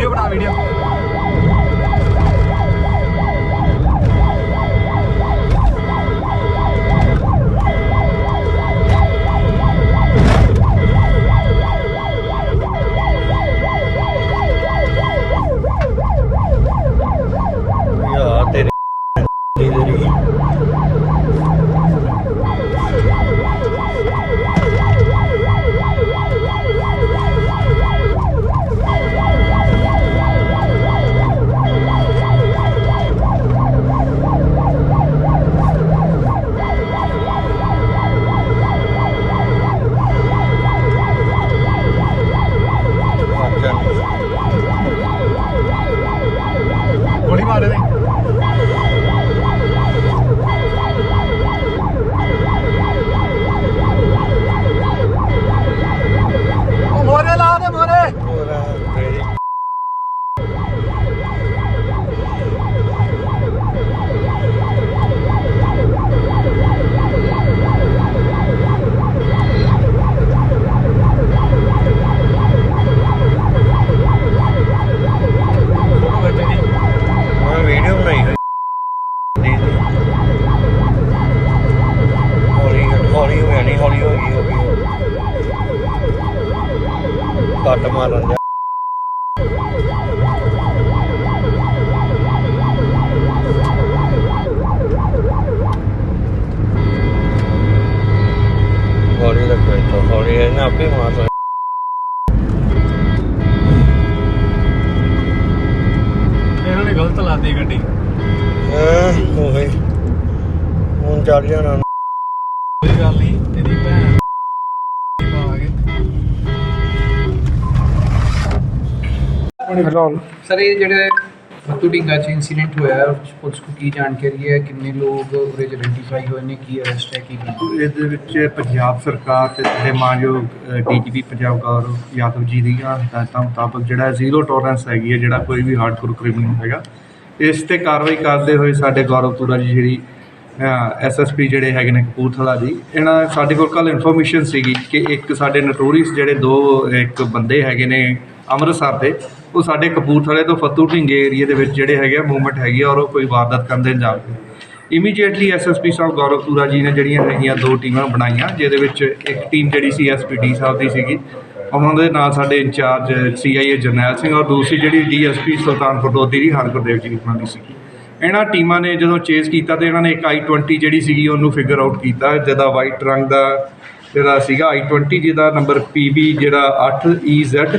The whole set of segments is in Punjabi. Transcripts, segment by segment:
वीडियो ਆਪੇ ਮਾਰ ਲੈਣਾ। ਇਹਨਾਂ ਨੇ ਗਲਤ ਲਾਤੀ ਗੱਡੀ। ਹਾਂ ਹੋਏ ਹੁਣ ਚੱਲ ਜਾਣਾ। ਕੋਈ ਗੱਲ ਨਹੀਂ ਤੇਰੀ ਭੈਣ ਪਾਵਾਂਗੇ ਸਰ ਇਹ ਜਿਹੜੇ ਫੱਤੂ ਢਿੰਗਾ ਚ ਇਨਸੀਡੈਂਟ ਹੋਇਆ ਪੁਲਿਸ ਕੋ ਕੀ ਜਾਣਕਾਰੀ ਹੈ, ਕਿੰਨੇ ਲੋਕ ਉਹਦੇ ਚ ਆਇਡੈਂਟੀਫਾਈ ਹੋਏ ਨੇ, ਕੀ ਅਰੈਸਟ ਹੈ, ਕੀ ਨਹੀਂ? ਇਹਦੇ ਵਿੱਚ ਪੰਜਾਬ ਸਰਕਾਰ ਤੇ ਸਾਡੇ ਮਾਨਯੋਗ ਡੀਜੀਪੀ ਪੰਜਾਬ ਗੌਰਵ ਯਾਦਵ ਜੀ ਦੀਆਂ ਹਦਾਇਤਾਂ ਮੁਤਾਬਕ ਜਿਹੜਾ ਜ਼ੀਰੋ ਟੋਲਰੈਂਸ ਹੈਗੀ ਹੈ, ਜਿਹੜਾ ਕੋਈ ਵੀ ਹਾਰਡਕੋਰ ਕ੍ਰਿਮੀਨਲ ਹੈਗਾ। ਇਸ ਤੇ ਕਾਰਵਾਈ ਕਰਦੇ ਹੋਏ ਸਾਡੇ ਗੌਰਵਪੁਰਾ ਜੀ ਜਿਹੜੀ ਐਸਐਸਪੀ ਜਿਹੜੇ ਹੈਗੇ ਨੇ ਕਪੂਰਥਲਾ ਜੀ, ਇਹਨਾਂ ਸਾਡੇ ਕੋਲ ਕੱਲ ਇਨਫੋਰਮੇਸ਼ਨ ਸੀਗੀ ਕਿ ਇੱਕ ਸਾਡੇ ਨਟੋਰੀਸ ਜਿਹੜੇ ਦੋ, ਇੱਕ ਬੰਦੇ ਹੈਗੇ ਨੇ ਅੰਮ੍ਰਿਤਸਰ ਦੇ, ਉਹ ਸਾਡੇ ਕਪੂਰਥਲੇ ਤੋਂ ਫੱਤੂ ਢਿੰਗੇ ਏਰੀਆ ਦੇ ਵਿੱਚ ਜਿਹੜੇ ਹੈਗੇ ਆ ਮੂਵਮੈਂਟ ਹੈਗੀ ਆ ਔਰ ਉਹ ਕੋਈ ਵਾਰਦਾਤ ਕਰਨ ਦੇ ਅੰਜਾਮ ਦੇ ਇਮੀਡੀਏਟਲੀ ਐਸਐਸਪੀ ਸਾਹਿਬ ਗੌਰਵ ਜੀ ਨੇ ਜਿਹੜੀਆਂ ਹੈਗੀਆਂ ਦੋ ਟੀਮਾਂ ਬਣਾਈਆਂ, ਜਿਹਦੇ ਵਿੱਚ ਇੱਕ ਟੀਮ ਜਿਹੜੀ ਸੀ ਐਸਪੀਡੀ ਸਾਹਿਬ ਦੀ ਸੀਗੀ। ਉਹਨਾਂ ਦੇ ਨਾਲ ਸਾਡੇ ਇੰਚਾਰਜ ਸੀਆਈਏ ਜਰਨੈਲ ਸਿੰਘ ਔਰ ਦੂਸਰੀ ਜਿਹੜੀ ਡੀਐਸਪੀ ਸੁਲਤਾਨਪੁਰ ਲੋਧੀ ਦੀ ਹਰਗੁਰਦੇਵ ਜੀ ਉਹਨਾਂ ਦੀ ਸੀਗੀ। ਇਹਨਾਂ ਟੀਮਾਂ ਨੇ ਜਦੋਂ ਚੇਸ ਕੀਤਾ ਤੇ ਇਹਨਾਂ ਨੇ ਇੱਕ i20 ਜਿਹੜੀ ਸੀਗੀ ਉਹਨੂੰ ਫਿਗਰ ਆਊਟ ਕੀਤਾ, ਜਿਹਦਾ ਵਾਈਟ ਰੰਗ ਦਾ ਜਿਹੜਾ ਸੀਗਾ i20 ਜਿਹਦਾ ਨੰਬਰ PB ਜਿਹੜਾ 8EZ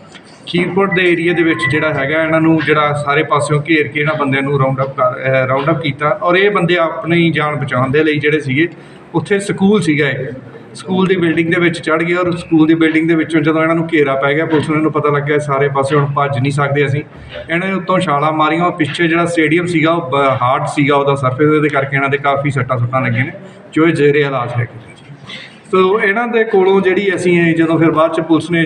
ਖੀਰਪੁਰ ਦੇ ਏਰੀਏ ਦੇ ਵਿੱਚ ਜਿਹੜਾ ਹੈਗਾ, ਇਹਨਾਂ ਨੂੰ ਜਿਹੜਾ ਸਾਰੇ ਪਾਸਿਓਂ ਘੇਰ ਕੇ ਇਹਨਾਂ ਬੰਦਿਆਂ ਨੂੰ ਰਾਉਂਡ ਅਪ ਕਰ ਰਾਉਂਡ ਅਪ ਕੀਤਾ ਔਰ ਇਹ ਬੰਦੇ ਆਪਣੀ ਜਾਨ ਬਚਾਉਣ ਦੇ ਲਈ ਜਿਹੜੇ ਸੀਗੇ, ਉੱਥੇ ਸਕੂਲ ਸੀਗਾ ਇਹ। ਸਕੂਲ ਦੀ ਬਿਲਡਿੰਗ ਦੇ ਵਿੱਚ ਚੜ ਗਏ ਔਰ ਸਕੂਲ ਦੀ ਬਿਲਡਿੰਗ ਦੇ ਵਿੱਚੋਂ ਜਦੋਂ ਇਹਨਾਂ ਨੂੰ ਘੇਰਾ ਪੈ ਗਿਆ, ਪੁਲਿਸ ਨੂੰ ਪਤਾ ਲੱਗਿਆ ਸਾਰੇ ਪਾਸੇ ਹੁਣ ਭੱਜ ਨਹੀਂ ਸਕਦੇ ਅਸੀਂ। ਇਹਨਾਂ ਨੇ ਉੱਤੋਂ ਛਾਲਾਂ ਮਾਰੀਆਂ ਔਰ ਪਿੱਛੇ ਜਿਹੜਾ ਸਟੇਡੀਅਮ ਸੀਗਾ, ਉਹ ਹਾਰਡ ਸੀਗਾ ਉਹਦਾ ਸਰਫੇਸ ਉਹਦੇ ਕਰਕੇ ਇਹਨਾਂ ਦੇ ਕਾਫੀ ਸੱਟਾਂ ਸੁੱਟਾਂ ਲੱਗੀਆਂ ਨੇ, ਜੋ ਇਹ ਜ਼ੇਰੇ ਇਲਾਜ ਹੈਗੇ ਸੋ ਇਹਨਾਂ ਦੇ ਕੋਲੋਂ ਜਿਹੜੀ ਅਸੀਂ ਜਦੋਂ ਫਿਰ ਬਾਅਦ ਚ ਪੁਲਿਸ ਨੇ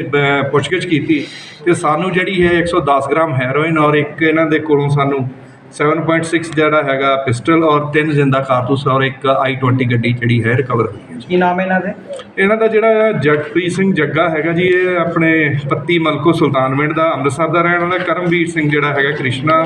ਪੁੱਛਗਿੱਛ ਕੀਤੀ ਤੇ ਸਾਨੂੰ ਜਿਹੜੀ ਹੈ 110 ਗ੍ਰਾਮ ਹੈਰੋਇਨ ਔਰ ਇੱਕ ਇਹਨਾਂ ਦੇ ਕੋਲੋਂ ਸਾਨੂੰ 7.6 ਜਿਹੜਾ ਹੈਗਾ ਪਿਸਟਲ ਔਰ ਤਿੰਨ ਜ਼ਿੰਦਾ ਕਾਰਤੂਸ ਔਰ ਇੱਕ i20 ਗੱਡੀ ਜਿਹੜੀ ਹੈ ਰਿਕਵਰ ਹੋਈ ਹੈ ਕੀ ਨਾਮ ਹੈ ਇਹਨਾਂ ਦੇ? ਇਹਨਾਂ ਦਾ ਜਿਹੜਾ ਜਗਪ੍ਰੀਤ ਸਿੰਘ ਜੱਗਾ ਹੈਗਾ ਜੀ ਇਹ ਆਪਣੇ ਪੱਤੀ ਮਲਕੋ ਸੁਲਤਾਨਵਿੰਡ ਦਾ ਅੰਮ੍ਰਿਤਸਰ ਦਾ ਰਹਿਣ ਵਾਲਾ ਕਰਮਵੀਰ ਸਿੰਘ ਜਿਹੜਾ ਹੈਗਾ ਕ੍ਰਿਸ਼ਨਾ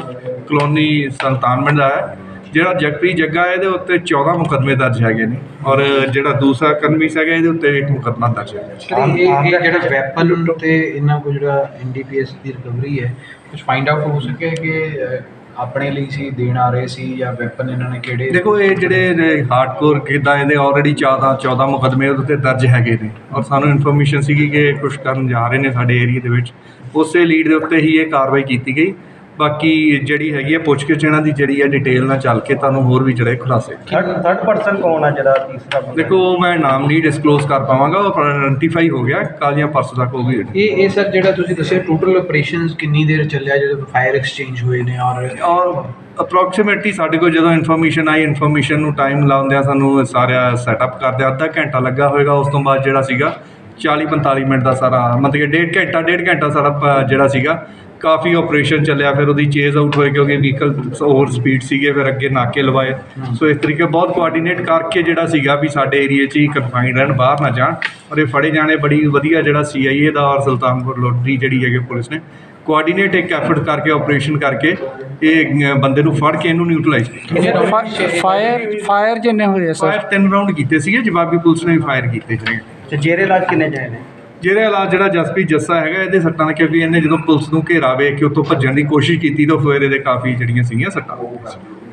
ਕਲੋਨੀ ਸੁਲਤਾਨਵਿੰਡ ਦਾ ਹੈ। ਜਿਹੜਾ ਜਗਪ੍ਰੀਤ ਜੱਗਾ ਹੈ, ਇਹਦੇ ਉੱਤੇ 14 ਮੁਕੱਦਮੇ ਦਰਜ ਹੈਗੇ ਨੇ ਔਰ ਜਿਹੜਾ ਦੂਸਰਾ ਕਰਮਵੀਰ ਹੈਗਾ ਇਹਦੇ ਉੱਤੇ ਇੱਕ ਮੁਕੱਦਮਾ ਦਰਜ ਹੈ ਸਰ ਇਹ ਇਹ ਜਿਹੜਾ ਵੈਪਨ ਤੇ ਇਹਨਾਂ ਕੋ ਜਿਹੜਾ ਐਨਡੀਪੀਐਸ ਦੀ ਰਿਕਵਰੀ ਹੈ ਕੁਝ ਫਾਈਂਡ ਆਊਟ ਹੋ ਸਕਿਆ ਕਿ ਆਪਣੇ ਲਈ ਸੀ ਦੇਣ ਆ ਰਹੇ ਸੀ ਜਾਂ ਵੈਪਨ ਇਹਨਾਂ ਨੇ ਕਿਹੜੇ ਦੇਖੋ ਇਹ ਜਿਹੜੇ ਹਾਰਡਕੋਰ ਕਿਦਾਂ ਇਹਦੇ ਆਲਰੇਡੀ 14 14 ਮੁਕੱਦਮੇ ਉਹਦੇ ਉੱਤੇ ਦਰਜ ਹੈਗੇ ਨੇ ਔਰ ਸਾਨੂੰ ਇਨਫੋਰਮੇਸ਼ਨ ਸੀਗੀ ਕਿ ਕੁਝ ਕਰਨ ਜਾ ਰਹੇ ਨੇ ਸਾਡੇ ਏਰੀਆ ਦੇ ਵਿੱਚ। ਉਸੇ ਲੀਡ ਦੇ ਉੱਤੇ ਹੀ ਇਹ ਕਾਰਵਾਈ ਕੀਤੀ ਗਈ। ਬਾਕੀ ਜਿਹੜੀ ਹੈਗੀ ਹੈ ਪੁੱਛਗਿੱਛ ਇਹਨਾਂ ਦੀ ਜਿਹੜੀ ਹੈ ਡਿਟੇਲ ਨਾਲ ਚੱਲ ਕੇ ਤੁਹਾਨੂੰ ਹੋਰ ਵੀ ਜਿਹੜੇ ਖੁਲਾਸੇ ਥਰਡ ਪਰਸਨ ਕੌਣ ਆ ਜਿਹੜਾ ਤੀਸਰਾ ਬੰਦਾ? ਦੇਖੋ ਮੈਂ ਨਾਮ ਨਹੀਂ ਡਿਸਕਲੋਜ਼ ਕਰ ਪਾਵਾਂਗਾ ਉਹ ਆਇਡੈਂਟੀਫਾਈ ਹੋ ਗਿਆ ਕੱਲ੍ਹ ਜਾਂ ਪਰਸੋਂ ਤੱਕ ਉਹ ਵੀ ਇਹ ਇਹ ਸਰ ਜਿਹੜਾ ਤੁਸੀਂ ਦੱਸਿਆ ਟੋਟਲ ਆਪਰੇਸ਼ਨਸ ਕਿੰਨੀ ਦੇਰ ਚੱਲਿਆ ਜਿਹੜੇ ਫਾਇਰ ਐਕਸਚੇਂਜ ਹੋਏ ਨੇ ਔਰ ਔਰ ਅਪਰੋਕਸੀਮੇਟਲੀ ਸਾਡੇ ਕੋਲ ਜਦੋਂ ਇਨਫੋਰਮੇਸ਼ਨ ਆਈ ਇਨਫੋਰਮੇਸ਼ਨ ਨੂੰ ਟਾਈਮ ਲਾਉਂਦਿਆਂ ਸਾਨੂੰ ਸਾਰਾ ਸੈਟਅਪ ਕਰਦੇ ਅੱਧਾ ਘੰਟਾ ਲੱਗਾ ਹੋਵੇਗਾ ਉਸ ਤੋਂ ਬਾਅਦ ਜਿਹੜਾ ਸੀਗਾ 40 45 ਮਿੰਟ ਦਾ ਸਾਰਾ ਮਤਲਬ ਕਿ ਡੇਢ ਘੰਟਾ ਡੇਢ ਘੰਟਾ ਸਾਡਾ ਪ- ਜਿਹੜਾ ਸੀਗਾ ਕਾਫੀ ਆਪਰੇਸ਼ਨ ਚੱਲਿਆ ਫਿਰ ਉਹਦੀ ਚੇਜ਼ ਆਊਟ ਹੋਏ ਕਿਉਂਕਿ ਵਹੀਕਲ ਹੋਰ ਸਪੀਡ ਸੀਗੇ ਫਿਰ ਅੱਗੇ ਨਾਕੇ ਲਵਾਏ। ਸੋ ਇਸ ਤਰੀਕੇ ਬਹੁਤ ਕੋਆਰਡੀਨੇਟ ਕਰਕੇ ਜਿਹੜਾ ਸੀਗਾ ਵੀ ਸਾਡੇ ਏਰੀਆ 'ਚ ਹੀ ਕਨਫਾਈਨਡ ਰਹਿਣ ਬਾਹਰ ਨਾ ਜਾਣ। ਔਰ ਇਹ ਫੜੇ ਜਾਣੇ ਬੜੀ ਵਧੀਆ ਜਿਹੜਾ ਸੀਆਈਏ ਦਾ ਔਰ ਸੁਲਤਾਨਪੁਰ ਲੋਧੀ ਜਿਹੜੀ ਹੈਗੇ ਪੁਲਿਸ ਨੇ ਕੋਆਰਡੀਨੇਟ ਇੱਕ ਐਫਰਟ ਕਰਕੇ ਆਪਰੇਸ਼ਨ ਕਰਕੇ ਇਹ ਬੰਦੇ ਨੂੰ ਫੜ ਕੇ ਇਹਨੂੰ ਨਿਊਟਰਲਾਈਜ਼ ਕੀਤਾ। ਫਾਇਰ ਫਾਇਰ ਜਿੰਨੇ ਹੋਏ ਸਰ। ਫਾਇਰ ਤਿੰਨ ਰਾਉਂਡ ਕੀਤੇ ਸੀਗੇ ਜਵਾਬੀ ਪੁਲਿਸ ਨੇ ਵੀ ਫਾਇਰ ਕੀਤੇ ਹੈਗੇ ਤੇ ਜੇਰੇ ਕਿੰਨੇ ਜਾਏ ਨੇ? ਜਿਹਦੇ ਇਲਾਜ ਜਿਹੜਾ ਜਸਪ੍ਰੀਤ ਜੱਸਾ ਹੈਗਾ ਇਹਦੇ ਸੱਟਾਂ ਨੇ ਕਿਉਂਕਿ ਇਹਨੇ ਜਦੋਂ ਪੁਲਿਸ ਨੂੰ ਘੇਰਾ ਵੇਖ ਕੇ ਉੱਥੋਂ ਭੱਜਣ ਦੀ ਕੋਸ਼ਿਸ਼ ਕੀਤੀ ਤਾਂ ਫਿਰ ਇਹਦੇ ਕਾਫੀ ਜਿਹੜੀਆਂ ਸੀਗੀਆਂ ਸੱਟਾਂ।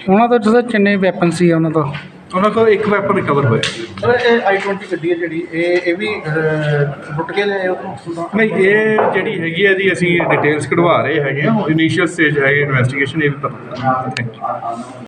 ਉਹਨਾਂ ਤੋਂ ਸਰ ਕਿੰਨੇ ਵੈਪਨ ਸੀ ਉਹਨਾਂ ਤੋਂ ਉਹਨਾਂ ਕੋਲ ਇੱਕ ਵੈਪਨ ਰਿਕਵਰ ਹੋਇਆ। ਸਰ ਇਹ ਆਈ 20 ਗੱਡੀ ਹੈ ਜਿਹੜੀ ਇਹ ਇਹ ਵੀ ਲੁੱਟ ਕੇ ਲਿਆਏ ਉਥੋਂ? ਨਹੀਂ ਇਹ ਜਿਹੜੀ ਹੈਗੀ ਹੈ ਇਹਦੀ ਅਸੀਂ ਡਿਟੇਲਸ ਕਢਵਾ ਰਹੇ ਹੈਗੇ ਆ ਇਨੀਸ਼ੀਅਲ ਸਟੇਜ ਹੈਗੇ ਇਨਵੈਸਟੀਗੇਸ਼ਨ ਇਹ ਵੀ ਪਤਾ ਥੈਂਕ ਯੂ